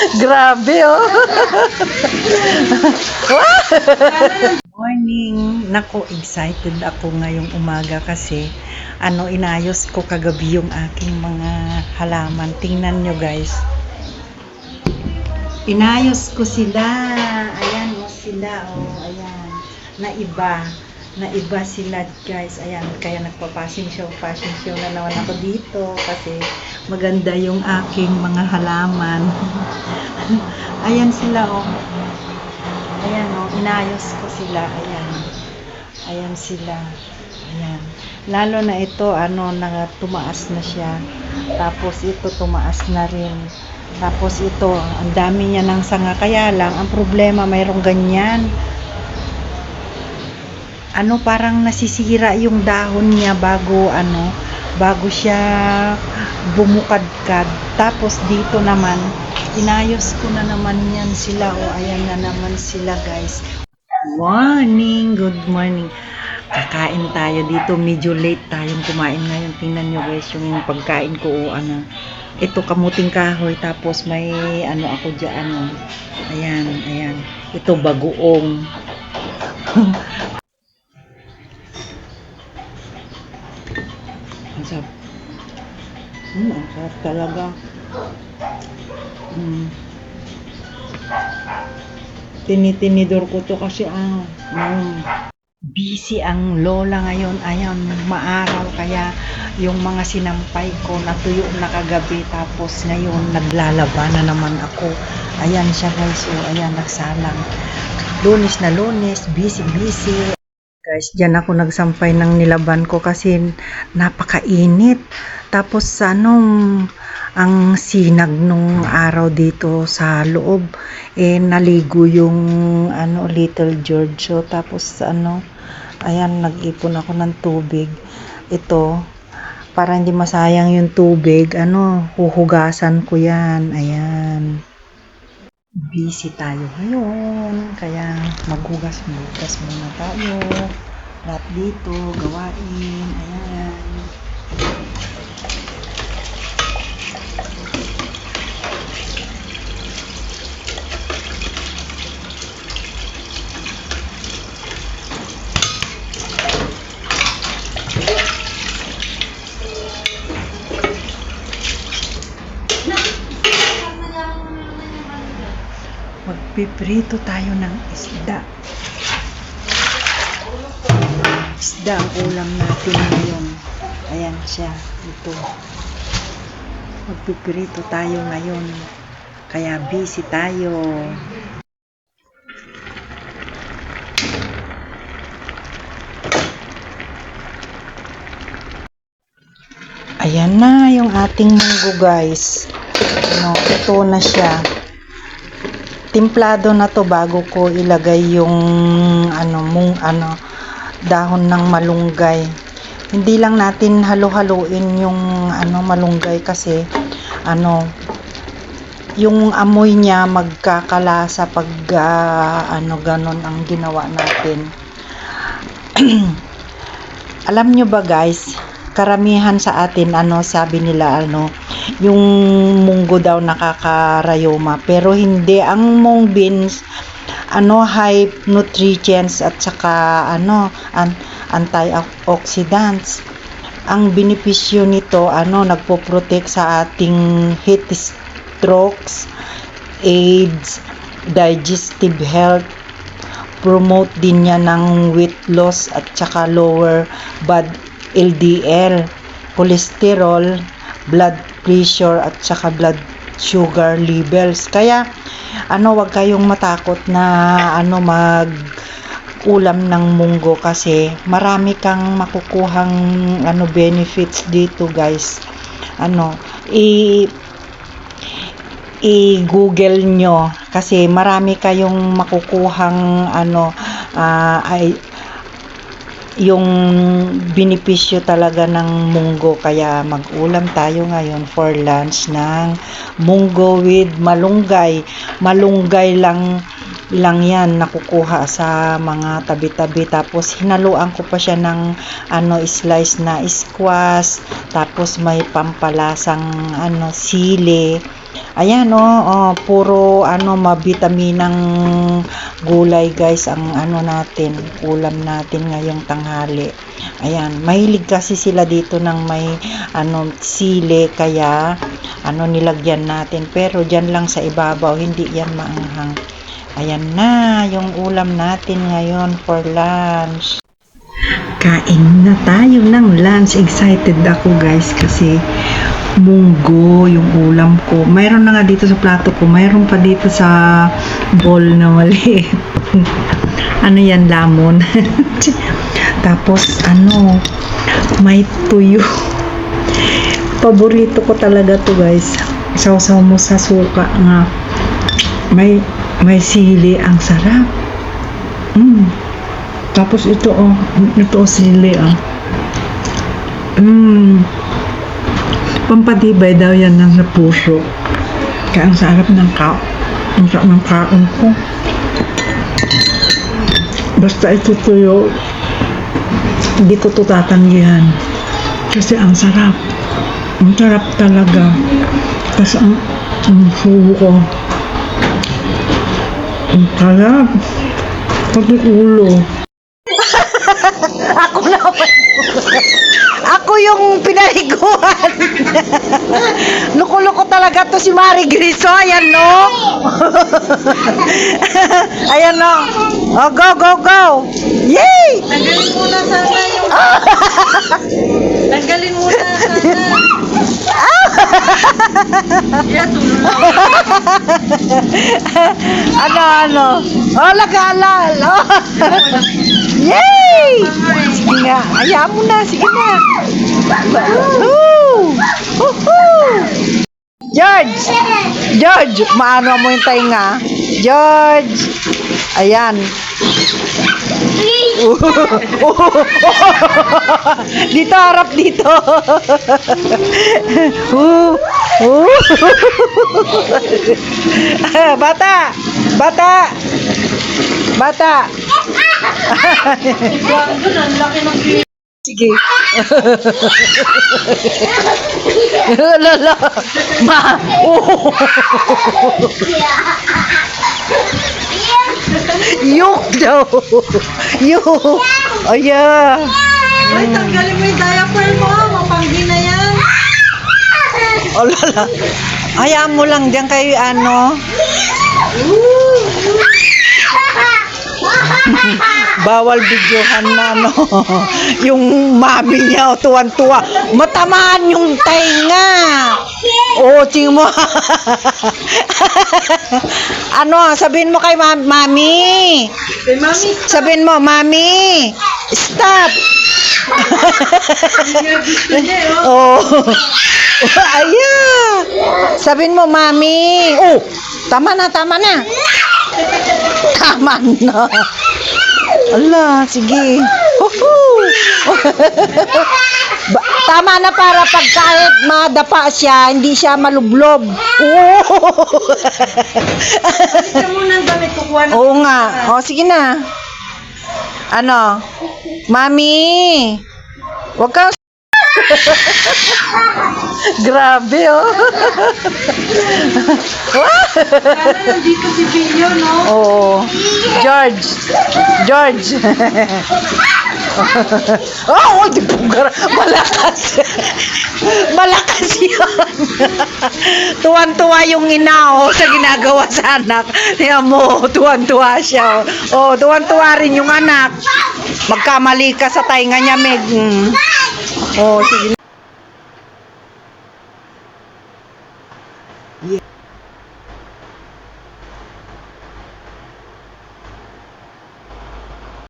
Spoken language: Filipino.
Grabe, oh. Morning. Nako, excited ako ngayong umaga kasi ano, inayos ko kagabi yung aking mga halaman. Tingnan nyo, guys. Inayos ko sila. Ayan, oh, sila, oh, ayan. Naiba. Naiba sila, guys. Ayan, kaya nagpa-fashion show. Fashion show na naman ako dito kasi maganda yung aking mga halaman. ayan sila, oh. Ayan, oh, inayos ko sila. Ayan. Ayan sila. Ayan. Lalo na ito, ano, na tumaas na siya. Tapos ito, tumaas na rin. Tapos ito, ang dami niya ng sanga. Kaya lang, ang problema, mayroong ganyan. Ano, parang nasisira yung dahon niya bago, ano, bago siya bumukadkad. Tapos dito naman, inayos ko na naman yan sila. O, ayan na naman sila, guys. Morning! Good morning! Kakain tayo dito. Medyo late tayong kumain ngayon. Tingnan nyo guys yung pagkain ko. O, ano, ito kamuting kahoy. Tapos may ano ako dyan. Ano, ayan, ayan. Ito bagoong. ang sarap. Hmm, ang sarap talaga. Hmm. Tinitinidor ko to kasi ah, mm, busy ang lola ngayon. Ayan, maaraw kaya yung mga sinampay ko natuyo na kagabi tapos ngayon naglalaba na naman ako. Ayan siya guys, oh, ayan nagsalang. Lunes na lunes, busy busy. Guys, diyan ako nagsampay ng nilaban ko kasi napakainit. Tapos anong ang sinag nung araw dito sa loob eh naligo yung ano little George. So, tapos ano ayan nag-ipon ako ng tubig. Ito para hindi masayang yung tubig ano huhugasan ko yan. Ayan. Busy tayo ngayon kaya maghugas maghugas muna tayo lahat dito gawain ayan magpiprito tayo ng isda. Isda ang ulam natin ngayon. Ayan siya, ito. Magpiprito tayo ngayon. Kaya busy tayo. Ayan na yung ating munggo guys. Ano, ito na siya timplado na to bago ko ilagay yung ano mung ano dahon ng malunggay. Hindi lang natin halo-haluin yung ano malunggay kasi ano yung amoy niya magkakalasa pag ah, ano ganon ang ginawa natin. Alam nyo ba guys, karamihan sa atin ano sabi nila ano yung munggo daw nakakarayoma pero hindi ang mung beans ano high nutrients at saka ano an, antioxidants. Ang benepisyo nito ano nagpo-protect sa ating heat strokes AIDS digestive health promote din niya ng weight loss at saka lower bad LDL cholesterol blood pressure at saka blood sugar levels. Kaya ano wag kayong matakot na ano mag ulam ng munggo kasi marami kang makukuhang ano benefits dito guys. Ano i i-google nyo kasi marami kayong makukuhang ano ah, ay yung benepisyo talaga ng munggo. Kaya mag-ulam tayo ngayon for lunch ng munggo with malunggay. Malunggay lang lang yan nakukuha sa mga tabi-tabi. Tapos hinaluan ko pa siya ng ano slice na squash. Tapos may pampalasang ano sili. Ayan oh, oh puro ano mabitaminang gulay guys ang ano natin ulam natin ngayong tanghali. Ayan mahilig kasi sila dito ng may ano sili. Kaya ano nilagyan natin. Pero dyan lang sa ibabaw hindi yan maanghang ayan na yung ulam natin ngayon for lunch. Kain na tayo ng lunch. Excited ako guys kasi munggo yung ulam ko. Mayroon na nga dito sa plato ko. Mayroon pa dito sa bowl na maliit. Ano yan lamon? Tapos ano may tuyo. Paborito ko talaga to guys. Sausaw mo sa suka nga may may sili ang sarap. Mm. tapos ito oh. Ito oh, sili ah mm. pampatibay daw yan ng puso kaya ang sarap ng ka ang sarap ng kaon ko. Basta ito tuyo hindi ko to tatanggihan. Kasi ang sarap. Ang sarap talaga. Tapos ang, ang subo ko ang sarap pati ulo. Ako naman ako yung pinaliguan. Loko-loko talaga to si Mari Griso. Ayan no? Ayan no? Oh, go go go! Yay! Tanggalin muna sana yung... Tanggalin muna sana. Yeah, tulog na. ano, ano? Oh, lagalan. Oh. Yay! Sige nga. Ayaw mo na. Sige na. Woo! Woohoo! George! George! Maano mo yung tainga? George! Ayan. dito, harap dito. Uh. Bata! Bata! Bata! Ng Sige. Lala. Ma. Oh. Yung daw. Oh yeah. Ay, tanggalin mo yung diaper mo. Oh lala. Hayaan mo lang diyan kay ano. Bawal videohan na no. yung mami niya oh, tuwan-tuwa. Matamaan yung tainga. Oh, ting mo. ano, sabihin mo kay ma- mami. Sabihin mo, mami. Stop. eh, oh. Oh. Sabihin mo, mami. Oh, tama na, tama na. Tama na. Ala, sige. Ba- tama na para pag kahit madapa siya, hindi siya malublob. Oo. Nga. O, sige na. Ano? Mami! Huwag kang... Grabe, oh. Sana nandito si Pilyo, no? Oo. George. George. oh, oh, di pugar. Malakas. Malakas yun. Tuwan-tuwa yung ina, oh, sa ginagawa sa anak. Tiyan mo, tuwan-tuwa siya. Oh, oh tuwan-tuwa rin yung anak. Magkamali ka sa tainga niya, Meg. Mm. Oh, sige.